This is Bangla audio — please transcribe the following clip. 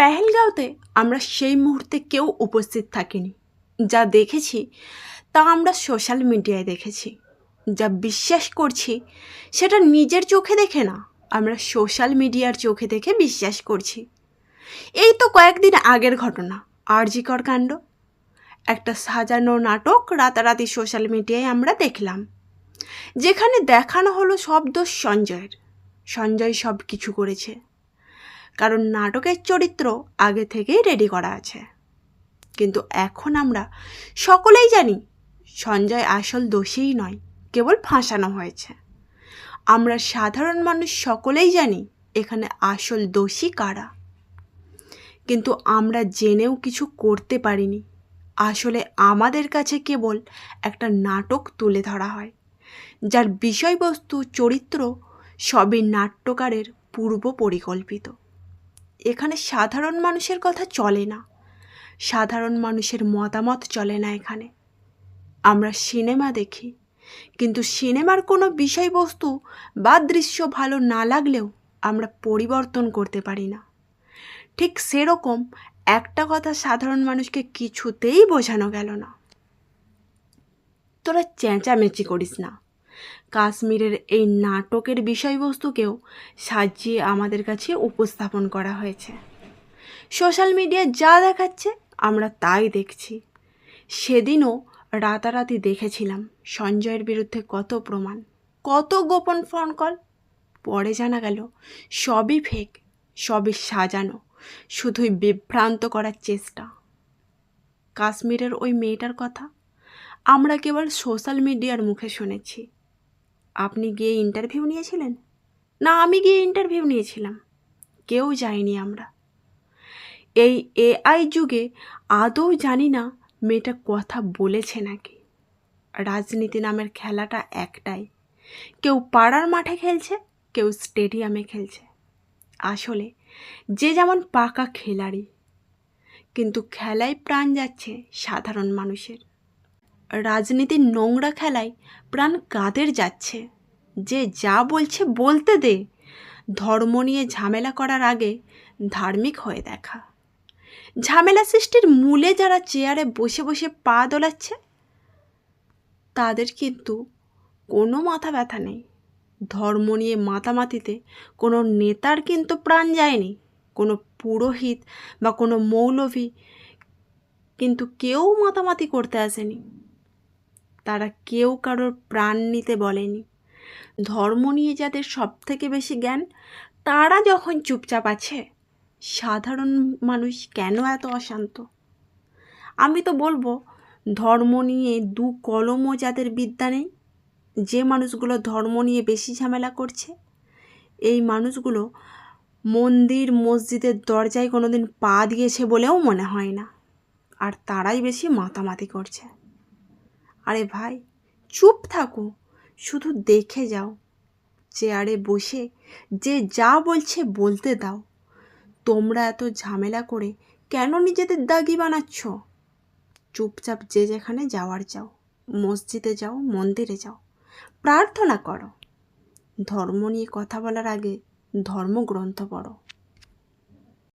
পেহেলগাঁওতে আমরা সেই মুহূর্তে কেউ উপস্থিত থাকিনি। যা দেখেছি, তা আমরা সোশ্যাল মিডিয়ায় দেখেছি। যা বিশ্বাস করছি, সেটা নিজের চোখে দেখে না, আমরা সোশ্যাল মিডিয়ার চোখে দেখে বিশ্বাস করছি। এই তো কয়েকদিন আগের ঘটনা আরজিকর কাণ্ড। একটা সাজানো নাটক রাতারাতি সোশ্যাল মিডিয়ায় আমরা দেখলাম, যেখানে দেখানো হলো সব দোষ সঞ্জয়ের। সঞ্জয় সব কিছু করেছে। কারণ নাটকের চরিত্র আগে থেকেই রেডি করা আছে। কিন্তু এখন আমরা সকলেই জানি সঞ্জয় আসল দোষীই নয়, কেবল ফাঁসানো হয়েছে। আমরা সাধারণ মানুষ সকলেই জানি এখানে আসল দোষী কারা। কিন্তু আমরা জেনেও কিছু করতে পারিনি। আসলে আমাদের কাছে কেবল একটা নাটক তুলে ধরা হয়, যার বিষয়বস্তু চরিত্র সবই নাট্যকারের পূর্ব পরিকল্পিত। এখানে সাধারণ মানুষের কথা চলে না। সাধারণ মানুষের মতামত চলে না এখানে। আমরা সিনেমা দেখি, কিন্তু সিনেমার কোনো বিষয়বস্তু বা দৃশ্য ভালো না লাগলেও আমরা পরিবর্তন করতে পারি না। ঠিক সেরকম একটা কথা সাধারণ মানুষকে কিছুতেই বোঝানো গেল না। তোরা চেঁচামেচি করিস না। কাশ্মীরের এই নাটকের বিষয়বস্তুকেও সাজিয়ে আমাদের কাছে উপস্থাপন করা হয়েছে। সোশ্যাল মিডিয়ায় যা দেখাচ্ছে, আমরা তাই দেখছি। সেদিনও রাতারাতি দেখেছিলাম সঞ্জয়ের বিরুদ্ধে কত প্রমাণ, কত গোপন ফোন কল পরে জানা গেল, সবই ফেক সবই সাজানো, শুধুই বিভ্রান্ত করার চেষ্টা। কাশ্মীরের ওই মেয়েটার কথা আমরা কেবল সোশ্যাল মিডিয়ার মুখে শুনেছি। আপনি গিয়ে ইন্টারভিউ নিয়েছিলেন? না, আমি গিয়ে ইন্টারভিউ নিয়েছিলাম। কেউ যায়নি আমরা। এই এআই যুগে আদৌ জানি না মেয়েটা কথা বলেছে নাকি। রাজনীতি নামের খেলাটা একটাই। কেউ পাড়ার মাঠে খেলছে, কেউ স্টেডিয়ামে খেলছে। আসলে যে যেমন পাকা খেলাড়ি, কিন্তু খেলায় প্রাণ যাচ্ছে সাধারণ মানুষের। রাজনীতির নোংরা খেলায় প্রাণ কাদের যাচ্ছে। যে যা বলছে বলতে দে। ধর্ম নিয়ে ঝামেলা করার আগে ধার্মিক হয়ে দেখা। ঝামেলা সৃষ্টির মূলে যারা চেয়ারে বসে বসে পা দোলাচ্ছে, তাদের কিন্তু কোনো মাথা ব্যথা নেই। ধর্ম নিয়ে মাতামাতিতে কোনো নেতার কিন্তু প্রাণ যায়নি। কোনো পুরোহিত বা কোনো মৌলভী কিন্তু কেউ মাতামাতি করতে আসেনি। তারা কেউ কারোর প্রাণ নিতে বলেনি। ধর্ম নিয়ে যাদের সব থেকে বেশি জ্ঞান, তারা যখন চুপচাপ আছে, সাধারণ মানুষ কেন এত অশান্ত? আমি তো বলব, ধর্ম নিয়ে দু কলমও যাদের বিদ্যা নেই, যে মানুষগুলো ধর্ম নিয়ে বেশি ঝামেলা করছে, এই মানুষগুলো মন্দির, মসজিদের দরজায় কোনো দিন পা দিয়েছে বলেও মনে হয় না। আর তারাই বেশি মাতামাতি করছে। আরে ভাই, চুপ থাকো। শুধু দেখে যাও। চেয়ারে বসে যে যা বলছে বলতে দাও। তোমরা এত ঝামেলা করে কেন নিজেদের দাগি বানাচ্ছ? চুপচাপ যে যেখানে যাওয়ার যাও মসজিদে যাও, মন্দিরে যাও, প্রার্থনা করো। ধর্ম নিয়ে কথা বলার আগে ধর্মগ্রন্থ পড়ো।